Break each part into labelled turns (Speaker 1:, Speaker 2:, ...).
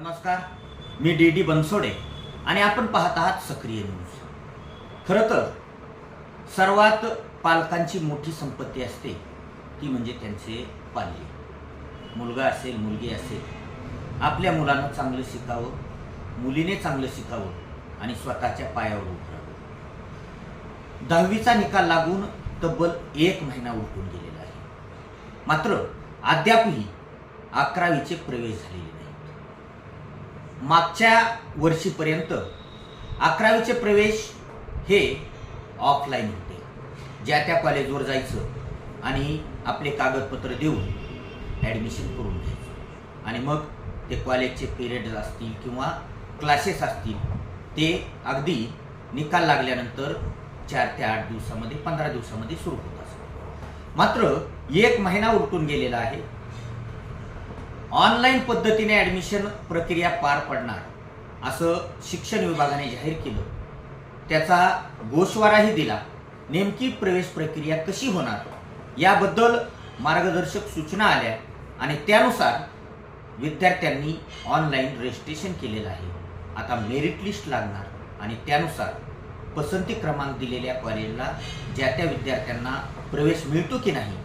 Speaker 1: नमस्कार मी D D Bansode आणि आपण पाहत आहात सक्रिय न्यूज खरं तर सर्वात पालकांची मोठी संपत्ती असते ती म्हणजे त्यांचे पाल्य. मुलगा असेल मुलगी असेल आपल्या मुलांना चांगलं शिकावं मुलीने चांगलं शिकावं आणि स्वतःच्या पायावर उभं दहावीचा निकाल लागून तब्बल एक महिना उलटून गेलेला आहे. मात्र अद्यापही अकरावीचे प्रवेश झालेले मागच्या वर्षीपर्यंत अकरावीचे प्रवेश हे ऑफलाईन होते. ज्या त्या कॉलेजवर जायचं आणि आपले कागदपत्र देऊन ॲडमिशन करून घ्यायचं. आणि मग ते कॉलेजचे पिरियड्स असतील किंवा क्लासेस असतील ते अगदी निकाल लागल्यानंतर चार ते आठ दिवसामध्ये पंधरा दिवसामध्ये सुरू होत असत. मात्र एक महिना उलटून गेलेला आहे. ऑनलाईन पद्धतीने ॲडमिशन प्रक्रिया पार पडणार असं शिक्षण विभागाने जाहीर केलं. त्याचा गोषवाराही दिला नेमकी प्रवेश प्रक्रिया कशी होणार याबद्दल मार्गदर्शक सूचना आल्या आणि त्यानुसार विद्यार्थ्यांनी ऑनलाईन रजिस्ट्रेशन केलेलं आहे. आता मेरिट लिस्ट लागणार आणि त्यानुसार पसंती क्रमांक दिलेल्या कॉलेजला ज्या त्या विद्यार्थ्यांना प्रवेश मिळतो की नाही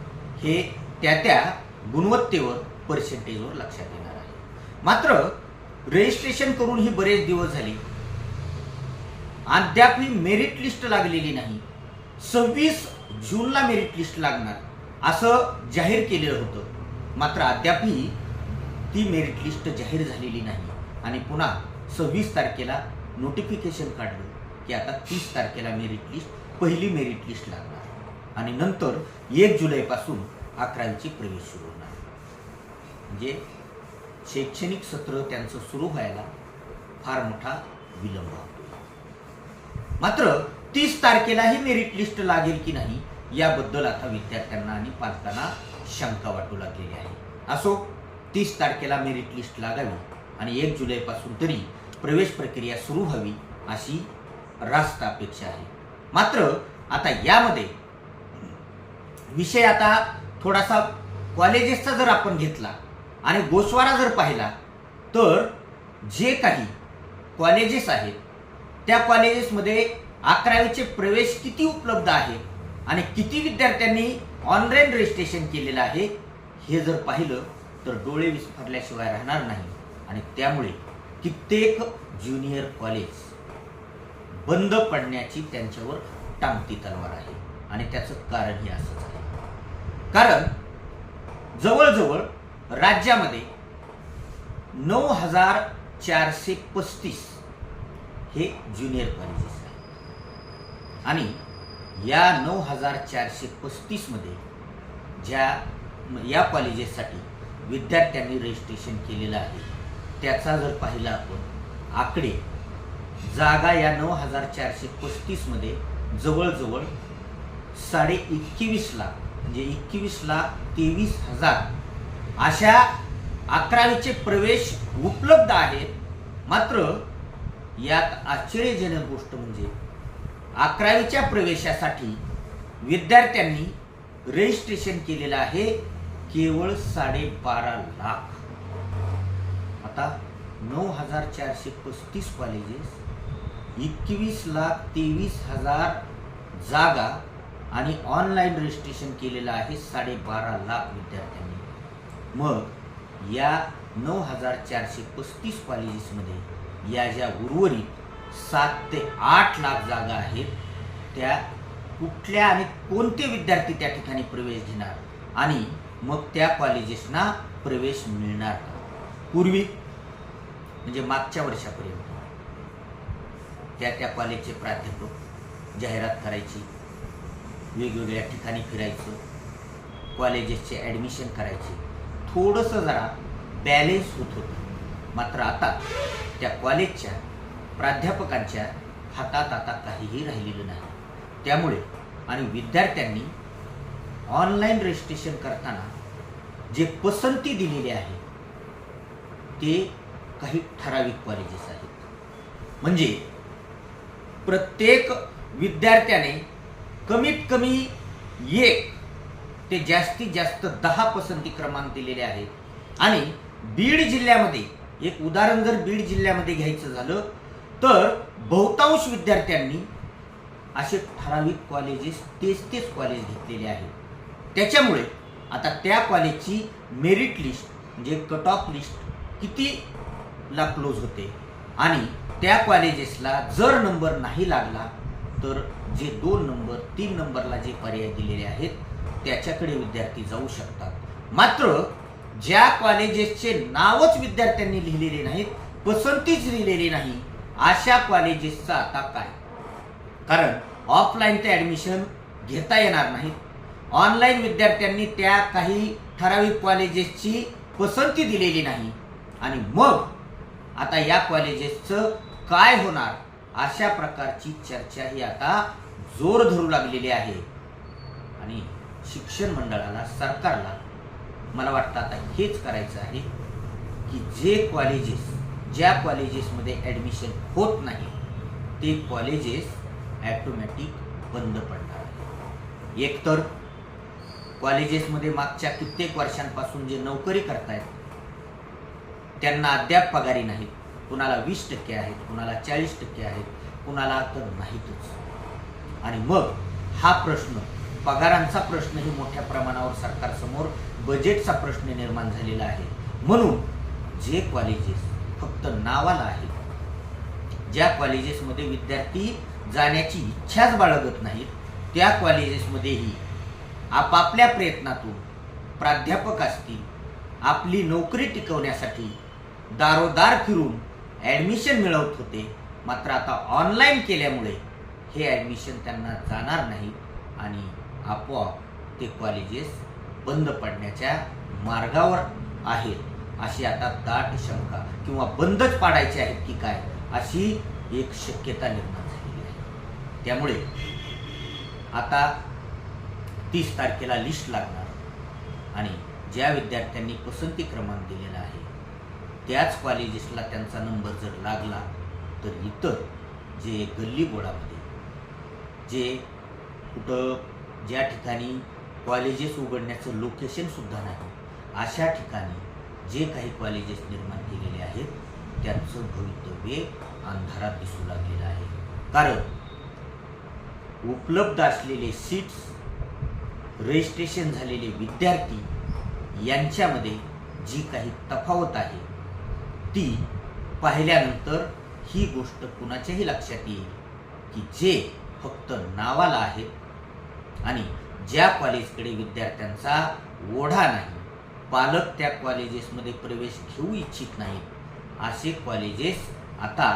Speaker 1: हे त्या त्या गुणवत्तेवर पर्सेंटेजवर लक्षात येणार आहे. मात्र रजिस्ट्रेशन करून ही बरेच दिवस झाले. अद्यापही मेरिट लिस्ट लागलेली नाही. सव्वीस जूनला मेरिट लिस्ट लागणार असं जाहीर केलेलं होतं. मात्र अद्यापही ती मेरिट लिस्ट जाहीर झालेली नाही. आणि पुन्हा सव्वीस तारखेला नोटिफिकेशन काढलं की आता तीस तारखेला मेरिट लिस्ट पहिली मेरिट लिस्ट लागणार. आणि नंतर एक जुलैपासून अकरावीची प्रवेश सुरू होणार. म्हणजे शैक्षणिक सत्र त्यांचं सुरू व्हायला फार मोठा विलंब होतो. मात्र तीस तारखेलाही मेरिट लिस्ट लागेल की नाही याबद्दल आता विद्यार्थ्यांना आणि पालकांना शंका वाटू लागलेली आहे. असो तीस तारखेला मेरिट लिस्ट लागावी आणि एक जुलैपासून तरी प्रवेश प्रक्रिया सुरू व्हावी अशी रास्त अपेक्षा आहे. मात्र आता यामध्ये विषय आता थोडासा कॉलेजेसचा जर आपण घेतला आणि गोस्वारा जर पाहिला तर जे काही कॉलेजेस आहेत त्या कॉलेजेसमध्ये अकरावीचे प्रवेश किती उपलब्ध आहे आणि किती विद्यार्थ्यांनी ऑनलाईन रजिस्ट्रेशन केलेलं आहे हे जर पाहिलं तर डोळे विस्फारल्याशिवाय राहणार नाही. आणि त्यामुळे कित्येक ज्युनियर कॉलेज बंद पडण्याची त्यांच्यावर टांगती तलवार आहे. आणि त्याचं कारणही असंच आहे. कारण जवळजवळ राज्यामध्ये नऊ हजार चारशे पस्तीस हे ज्युनियर कॉलेजेस आहेत. आणि या नऊ हजार चारशे पस्तीसमध्ये ज्या या कॉलेजेससाठी विद्यार्थ्यांनी रजिस्ट्रेशन केलेलं आहे त्याचा जर पाहिला आपण आकडे जागा या नऊ हजार चारशे पस्तीसमध्ये जवळजवळ साडे एकवीस लाख म्हणजे एकवीस लाख तेवीस हजार अशा अकरावीचे प्रवेश उपलब्ध आहेत. मात्र यात आश्चर्यजनक गोष्ट म्हणजे अकरावीच्या प्रवेशासाठी विद्यार्थ्यांनी रजिस्ट्रेशन केलेलं आहे केवळ साडेबारा लाख. आता नऊ हजार चारशे पस्तीस कॉलेजेस एकवीस लाख तेवीस हजार जागा आणि ऑनलाईन रजिस्ट्रेशन केलेलं आहे साडेबारा लाख विद्यार्थ्यांनी. मग या नऊ हजार चारशे पस्तीस कॉलेजेसमध्ये या ज्या उर्वरित सात ते आठ लाख जागा आहेत त्या कुठल्या आणि कोणते विद्यार्थी त्या ठिकाणी प्रवेश घेणार? आणि मग त्या कॉलेजेसना प्रवेश मिळणार का? पूर्वी म्हणजे मागच्या वर्षापर्यंत. त्या त्या कॉलेजचे प्राध्यापक जाहिरात करायची वेगवेगळ्या ठिकाणी फिरायचं कॉलेजेसचे ॲडमिशन करायचे. थोडंसं जरा बॅलेन्स होत होतं. मात्र आता त्या कॉलेजच्या प्राध्यापकांच्या हातात आता काहीही राहिलेलं नाही. त्यामुळे आणि विद्यार्थ्यांनी ऑनलाईन रजिस्ट्रेशन करताना जे पसंती दिलेली आहे ते काही ठराविक कॉलेजेस आहेत. म्हणजे प्रत्येक विद्यार्थ्याने कमीत कमी एक ते जास्तीत जास्त दहा पसंती क्रमांक दिलेले आहेत. आणि बीड जिल्ह्यामध्ये एक उदाहरण जर बीड जिल्ह्यामध्ये घ्यायचं झालं तर बहुतांश विद्यार्थ्यांनी असे ठराविक कॉलेजेस तेच तेच कॉलेज घेतलेले आहेत. त्याच्यामुळे आता त्या कॉलेजची मेरिट लिस्ट म्हणजे कट ऑफ लिस्ट कितीला क्लोज होते? आणि त्या कॉलेजेसला जर नंबर नाही लागला तर जे दोन नंबर तीन नंबरला जे पर्याय दिलेले आहेत त्याच्याकडे विद्यार्थी जाऊ शकतात. मात्र ज्या कॉलेजेसचे नावच विद्यार्थ्यांनी लिहिलेले नाहीत पसंतीच लिहिलेली नाही अशा कॉलेजेसचं आता काय? कारण ऑफलाईन ते ॲडमिशन घेता येणार नाहीत. ऑनलाईन विद्यार्थ्यांनी त्या काही ठराविक कॉलेजेसची पसंती दिलेली नाही. आणि मग आता या कॉलेजेसचं काय होणार? अशा प्रकारची चर्चा ही आता जोर धरू लागलेली आहे. आणि शिक्षण मंडळाला सरकारला मला वाटतं आता हेच करायचं आहे की जे कॉलेजेस ज्या कॉलेजेसमध्ये ॲडमिशन होत नाही ते कॉलेजेस ॲटोमॅटिक बंद पडणार आहे एकतर कॉलेजेसमध्ये मागच्या कित्येक वर्षांपासून जे नोकरी करतायत त्यांना अद्याप पगारी नाहीत. कुणाला वीस टक्के आहेत कुणाला चाळीस टक्के आहेत कुणाला तर नाहीतच. आणि मग हा प्रश्न पगारांचा प्रश्नही मोठ्या प्रमाणावर सरकारसमोर बजेटचा प्रश्न निर्माण झालेला आहे. म्हणून जे कॉलेजेस फक्त नावाला आहेत ज्या कॉलेजेसमध्ये विद्यार्थी जाण्याची इच्छाच बाळगत नाहीत त्या कॉलेजेसमध्येही आपापल्या प्रयत्नातून प्राध्यापक असतील आपली नोकरी टिकवण्यासाठी दारोदार फिरून ॲडमिशन मिळवत होते मात्र आता ऑनलाईन केल्यामुळे हे ॲडमिशन त्यांना जाणार नाही आणि आपोआप ते कॉलेजेस बंद पडण्याच्या मार्गावर आहेत. अशी आता दाट शंका किंवा बंदच पाडायचे आहेत की काय अशी एक शक्यता निर्माण झालेली आहे. त्यामुळे आता तीस तारखेला लिस्ट लागणार आणि ज्या विद्यार्थ्यांनी पसंती क्रमांक दिलेला आहे त्याच कॉलेजेसला त्यांचा नंबर जर लागला तर इतर जे गल्ली बोळामध्ये जे कुठं ज्या ठिकाणी कॉलेजेस उघडण्याचं लोकेशनसुद्धा नाही अशा ठिकाणी जे काही कॉलेजेस निर्माण केलेले आहेत त्यांचं भवितव्य अंधारात दिसू लागलेलं आहे. कारण उपलब्ध असलेले सीट्स रजिस्ट्रेशन झालेले विद्यार्थी यांच्यामध्ये जी काही तफावत आहे ती पाहिल्यानंतर ही गोष्ट कुणाच्याही लक्षात येईल की जे फक्त नावाला आहेत आणि ज्या कॉलेजकडे विद्यार्थ्यांचा ओढा नाही पालक त्या कॉलेजेसमध्ये प्रवेश घेऊ इच्छित नाहीत असे कॉलेजेस आता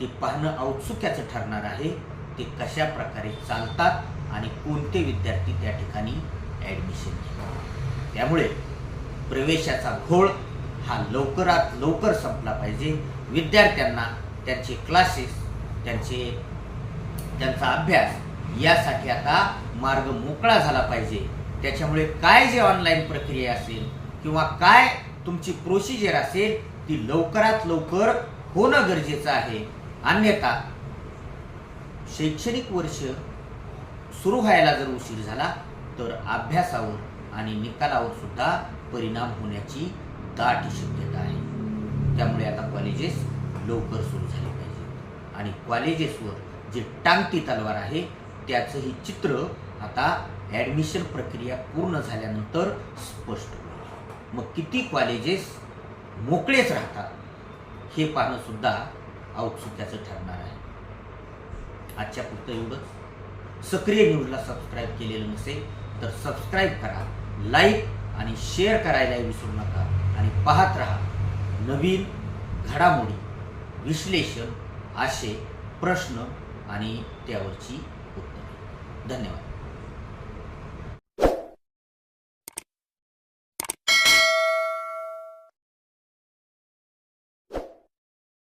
Speaker 1: ते पाहणं औत्सुक्याचं ठरणार आहे ते कशा प्रकारे चालतात आणि कोणते विद्यार्थी त्या ठिकाणी ॲडमिशन घेतात. त्यामुळे प्रवेशाचा घोळ हा लवकरात लवकर संपला पाहिजे. विद्यार्थ्यांना त्यांचे क्लासेस त्यांचे त्यांचा अभ्यास यासाठी आता मार्ग मोकळा झाला पाहिजे. त्याच्यामुळे काय जे ऑनलाईन प्रक्रिया असेल किंवा काय तुमची प्रोसिजर असेल ती लवकरात लवकर होणं गरजेचं आहे. अन्यथा शैक्षणिक वर्ष सुरू व्हायला जर उशीर झाला तर अभ्यासावर आणि निकालावर सुद्धा परिणाम होण्याची दाट शक्यता आहे. त्यामुळे आता कॉलेजेस लवकर सुरू झाले पाहिजे आणि कॉलेजेसवर जे टांगती तलवार आहे त्याचं हे चित्र आता ॲडमिशन प्रक्रिया पूर्ण झाल्यानंतर स्पष्ट होईल. मग किती कॉलेजेस मोकळेच राहतात हे पाहणंसुद्धा औत्सुक्याचं ठरणार आहे. आजच्या पुरतं एवढंच. सक्रिय न्यूजला सबस्क्राईब केलेलं नसेल तर सबस्क्राईब करा लाईक आणि शेअर करायला विसरू नका आणि पाहत राहा नवीन घडामोडी विश्लेषण असे प्रश्न आणि त्यावरची धन्यवाद.